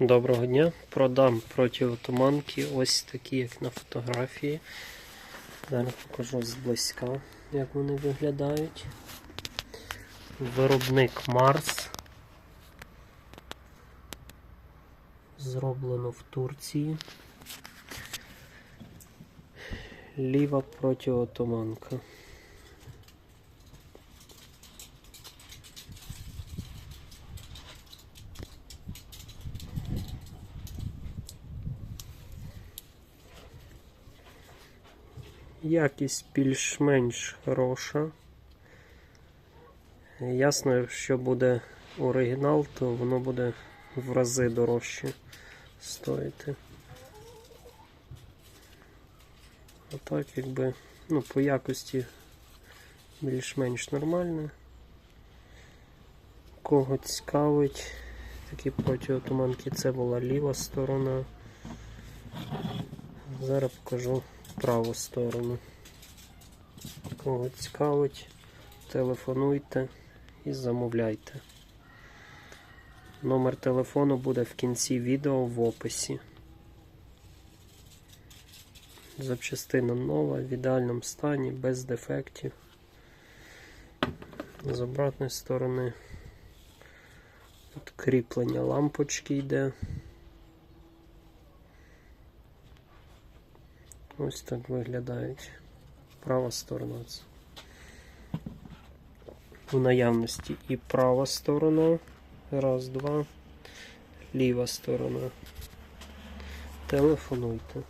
Доброго дня. Продам протиотуманки ось такі, як на фотографії. Зараз покажу зблизька, як вони виглядають. Виробник Марс. Зроблено в Турції. Ліва протиотуманка. Якість більш-менш хороша. Ясно, що буде оригінал, то воно буде в рази дорожче стоїти. А так, якби, ну, по якості більш-менш нормально. Кого цікавить, такі протиотуманки, це була ліва сторона. Зараз покажу праву сторону. Кого цікавить, телефонуйте і замовляйте. Номер телефону буде в кінці відео в описі. Запчастина нова, в ідеальному стані, без дефектів. З обратної сторони тут кріплення лампочки йде. Ось так виглядають. Права сторона. У наявності і права сторона. Раз, два. Ліва сторона. Телефонуйте.